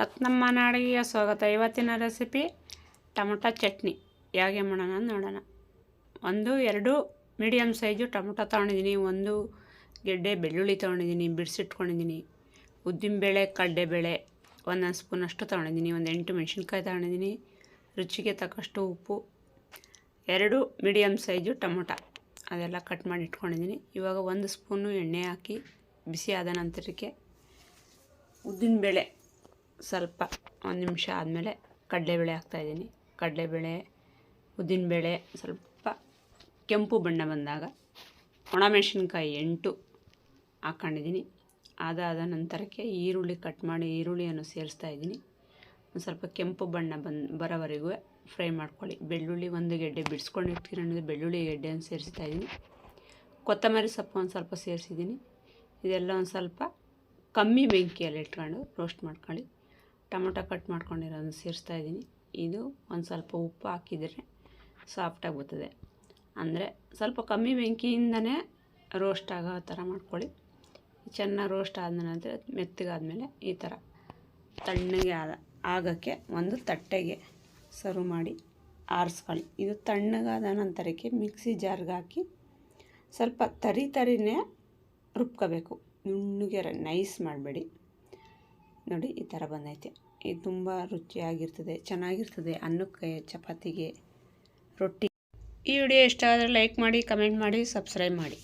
ರತ್ನಮ್ಮ ನಾಡಿಗೆಯ ಸ್ವಾಗತ. ಇವತ್ತಿನ recipe tomato chutney. ಹೇಗೆ ಮಾಡೋಣ ನೋಡೋಣ. ಒಂದು, ಎರಡು ಮೀಡಿಯಮ್ ಸೈಜು ಟೊಮೊಟೊ ತೊಗೊಂಡಿದ್ದೀನಿ. ಒಂದು ಗೆಡ್ಡೆ ಬೆಳ್ಳುಳ್ಳಿ ತೊಗೊಂಡಿದ್ದೀನಿ, ಬಿಡಿಸಿಟ್ಕೊಂಡಿದ್ದೀನಿ. ಉದ್ದಿನಬೇಳೆ ಬೇಳೆ ಒಂದೊಂದು ಸ್ಪೂನಷ್ಟು ತೊಗೊಂಡಿದ್ದೀನಿ. ಒಂದು ಎಂಟು ಮೆಣಸಿನ್ಕಾಯಿ ತೊಗೊಂಡಿದ್ದೀನಿ. ರುಚಿಗೆ ತಕ್ಕಷ್ಟು ಉಪ್ಪು. ಎರಡು ಮೀಡಿಯಮ್ ಸೈಜು ಟೊಮೊಟೊ. ಅದೆಲ್ಲ ಕಟ್ ಮಾಡಿ ಇಟ್ಕೊಂಡಿದ್ದೀನಿ. ಇವಾಗ ಒಂದು ಸ್ಪೂನು ಎಣ್ಣೆ ಹಾಕಿ ಬಿಸಿ ಆದ ನಂತರಕ್ಕೆ ಉದ್ದಿನಬೇಳೆ ಸ್ವಲ್ಪ ಒಂದು ನಿಮಿಷ ಆದಮೇಲೆ ಕಡಲೆಬೇಳೆ ಹಾಕ್ತಾಯಿದ್ದೀನಿ ಕಡಲೆಬೇಳೆ, ಉದ್ದಿನಬೇಳೆ, ಸ್ವಲ್ಪ ಕೆಂಪು ಬಣ್ಣ ಬಂದಾಗ ಒಣಮೆಣಸಿನ್ಕಾಯಿ ಎಂಟು ಹಾಕ್ಕೊಂಡಿದ್ದೀನಿ ಅದಾದ ನಂತರಕ್ಕೆ ಈರುಳ್ಳಿ ಕಟ್ ಮಾಡಿ ಈರುಳ್ಳಿಯನ್ನು ಸೇರಿಸ್ತಾ ಇದ್ದೀನಿ. ಒಂದು ಸ್ವಲ್ಪ ಕೆಂಪು ಬಣ್ಣ ಬಂದು ಬರೋವರೆಗೂ ಫ್ರೈ ಮಾಡ್ಕೊಳ್ಳಿ. ಬೆಳ್ಳುಳ್ಳಿ ಒಂದು ಗೆಡ್ಡೆ ಬಿಡಿಸ್ಕೊಂಡು ಅನ್ನೋದು ಬೆಳ್ಳುಳ್ಳಿ ಗೆಡ್ಡೆಯನ್ನು ಸೇರಿಸ್ತಾ ಇದ್ದೀನಿ. ಕೊತ್ತಂಬರಿ ಸೊಪ್ಪು ಒಂದು ಸ್ವಲ್ಪ ಸೇರಿಸಿದ್ದೀನಿ. ಇದೆಲ್ಲ ಒಂದು ಸ್ವಲ್ಪ ಕಮ್ಮಿ ಬೆಂಕಿಯಲ್ಲಿ ಇಟ್ಕೊಂಡು ರೋಸ್ಟ್ ಮಾಡ್ಕೊಳ್ಳಿ. ಟೊಮೊಟೊ ಕಟ್ ಮಾಡ್ಕೊಂಡಿರೋದನ್ನು ಸೇರಿಸ್ತಾ ಇದ್ದೀನಿ. ಇದು ಒಂದು ಸ್ವಲ್ಪ ಉಪ್ಪು ಹಾಕಿದರೆ ಸಾಫ್ಟಾಗಿ ಬರ್ತದೆ. ಅಂದರೆ ಸ್ವಲ್ಪ ಕಮ್ಮಿ ಬೆಂಕಿಯಿಂದನೇ ರೋಸ್ಟ್ ಆಗೋ ಥರ ಮಾಡ್ಕೊಳ್ಳಿ. ಚೆನ್ನಾಗಿ ರೋಸ್ಟ್ ಆದ ನಂತರ ಮೆತ್ತಗಾದಮೇಲೆ ಈ ಥರ ತಣ್ಣಗೆ ಆದ ಆಗೋಕ್ಕೆ ಒಂದು ತಟ್ಟೆಗೆ ಸರ್ವ್ ಮಾಡಿ ಆರಿಸ್ಕೊಳ್ಳಿ. ಇದು ತಣ್ಣಗಾದ ನಂತರಕ್ಕೆ ಮಿಕ್ಸಿ ಜಾರ್ಗೆ ಹಾಕಿ ಸ್ವಲ್ಪ ತರಿ ತರಿನೇ ರುಬ್ಕೋಬೇಕು. ನುಣ್ಣಗೆ ನೈಸ್ ಮಾಡಬೇಡಿ. ನೋಡಿ ಈ ಥರ ಬಂದೈತೆ. ಇದು ತುಂಬ ರುಚಿಯಾಗಿರ್ತದೆ, ಚೆನ್ನಾಗಿರ್ತದೆ ಅನ್ನಕ್ಕೆ ಚಪಾತಿಗೆ ರೊಟ್ಟಿ. ಈ ವಿಡಿಯೋ ಇಷ್ಟ ಆದರೆ ಲೈಕ್ ಮಾಡಿ, ಕಮೆಂಟ್ ಮಾಡಿ, ಸಬ್ಸ್ಕ್ರೈಬ್ ಮಾಡಿ.